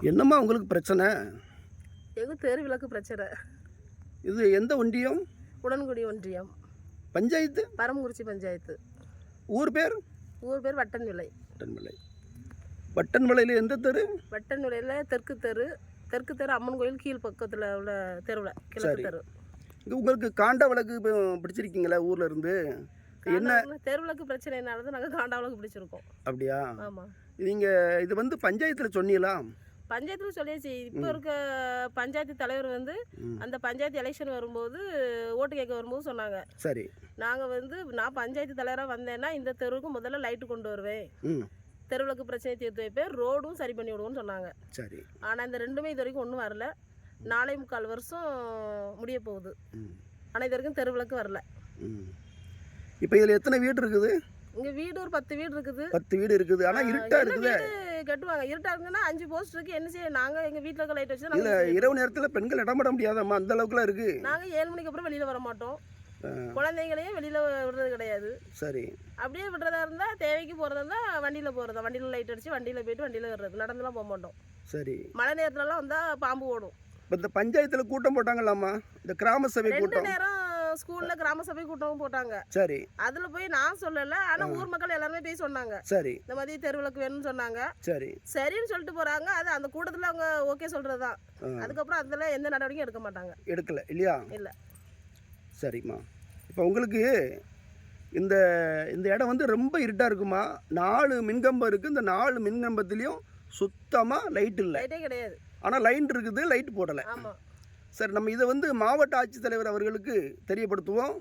என்னம்மா உங்களுக்கு பிரச்சனை? எங்கள் தெரு விளக்கு பிரச்சனை? இது எந்த ஒன்றியம்? உடன்குடி ஒன்றியம். பஞ்சாயத்து? பரமக்குறிச்சி பஞ்சாயத்து. ஊர் பேர்? ஊர் பேர் வட்டன்விளை. வட்டன்மலை வட்டன்மலையில் எந்த தெரு? வட்டன்விளையில் தெற்கு தெரு. தெற்கு தெரு அம்மன் கோயில் கீழ் பக்கத்தில் உள்ள தெருவில் கிழக்கு சரி. தெரு. இங்க உங்களுக்கு காண்ட விளக்கு இப்போ பிடிச்சிருக்கீங்களா ஊர்ல இருந்து? என்ன? காண்டாவிளக்கு- தெரு விளக்கு பிரச்சனைனால தான் நாங்கள் காண்டாவிளக்கு பிடிச்சிருக்கோம். அப்படியா? ஆமாம் நீங்கள் இது வந்து பஞ்சாயத்தில் சொன்னீங்களா? பஞ்சாயத்தில் சொல்லியாச்சு. இப்போ இருக்க பஞ்சாயத்து தலைவர் வந்து. அந்த பஞ்சாயத்து எலெக்ஷன் வரும்போது ஓட்டு கேட்க வரும்போது சொன்னாங்க. சரி. நாங்கள் வந்து நான் பஞ்சாயத்து தலைவராக வந்தேன்னா இந்த தெருவுக்கு முதல்ல லைட்டு கொண்டு வருவேன். ம். தெருவிளக்கு பிரச்சனையை தீர்த்து வைப்பேன். ரோடும் சரி பண்ணி விடுவோம்னு சொன்னாங்க. சரி. ஆனால் இந்த ரெண்டுமே இது வரைக்கும் ஒன்றும் வரல. நாளை முக்கால் வருஷம் முடிய போகுது. ஆனால் இது வரைக்கும் தெருவிளக்கு வரல. இப்போ இதில் எத்தனை வீடு இருக்குது? இங்கே வீடு ஒரு பத்து வீடு இருக்குது. பத்து வீடு இருக்குது. ஆனால் இருட்டாக என்ன இருக்குது. கட்டுவாங்க. இருட்டா இருக்குன்னா அஞ்சு போஸ்ட் இருக்கு. என்ன செய்ய? நாங்கள் எங்கள் வீட்டில் இருக்க லைட் வச்சு நாங்கள் இரவு நேரத்தில் பெண்கள் இடம்பட முடியாதம்மா. அந்த அளவுக்குலாம் இருக்குது நாங்கள் ஏழு மணிக்கு அப்புறம் வெளியில் வர மாட்டோம். குழந்தைங்களையும் வெளியில் விடுறது கிடையாது. சரி. அப்படியே விடுறதா இருந்தால் தேவைக்கு போகிறதா இருந்தால் வண்டியில் போகிறதா வண்டியில் லைட் அடித்து வண்டியில் போயிட்டு வண்டியில் வர்றது நடந்துலாம் போக மாட்டோம். சரி. மழை நேரத்துலலாம் வந்தால் பாம்பு ஓடும். இப்போ இந்த பஞ்சாயத்தில் கூட்டம் போட்டாங்களாம்மா? இந்த கிராம சபை ரெண்டு கூட்டம். நேரம் ஸ்கூலில் கிராம சபை கூட்டமும் போட்டாங்க. சரி. அதில் போய் நான் சொல்லலை. ஆனால் ஊர் மக்கள் எல்லாருமே போய் சொன்னாங்க. சரி. இந்த மாதிரி தெருவிளக்கு வேணும்னு சொன்னாங்க. சரி. சரின்னு சொல்லிட்டு போகிறாங்க அது அந்த கூட்டத்தில் அவங்க ஓகே சொல்கிறது தான் ஆ. அதுக்கப்புறம் அதில் எந்த நடவடிக்கையும் எடுக்க மாட்டாங்க. எடுக்கல இல்லையா? இல்லை. சரிம்மா. இப்போ உங்களுக்கு இந்த இந்த இடம் வந்து ரொம்ப இருட்டாக இருக்குமா? நாலு மின்கம்பம் இருக்குது இந்த நாலு மின்கம்பத்துலேயும் சுத்தமாக லைட் இல்லை. லைட்டே கிடையாது. ஆனால் லைன் இருக்குது லைட் போடலை. ஆமாம் சரி நம்ம இதை வந்து மாவட்ட ஆட்சித்தலைவர் அவர்களுக்கு தெரியப்படுத்துவோம்.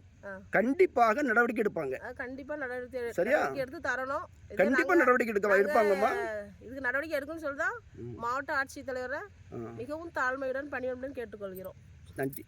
கண்டிப்பாக நடவடிக்கை எடுப்பாங்க. அது கண்டிப்பாக நடவடிக்கை சரியா? எடுத்து தரணும். நாங்க- நடவடிக்கை எடுக்க எடுப்பாங்கம்மா. இதுக்கு நடவடிக்கை எடுக்கணும்னு சொல்லி தான் ம். மாவட்ட ஆட்சித்தலைவரை மிகவும் தாழ்மையுடன் பணியுடன் கேட்டுக்கொள்கிறோம். நன்றி.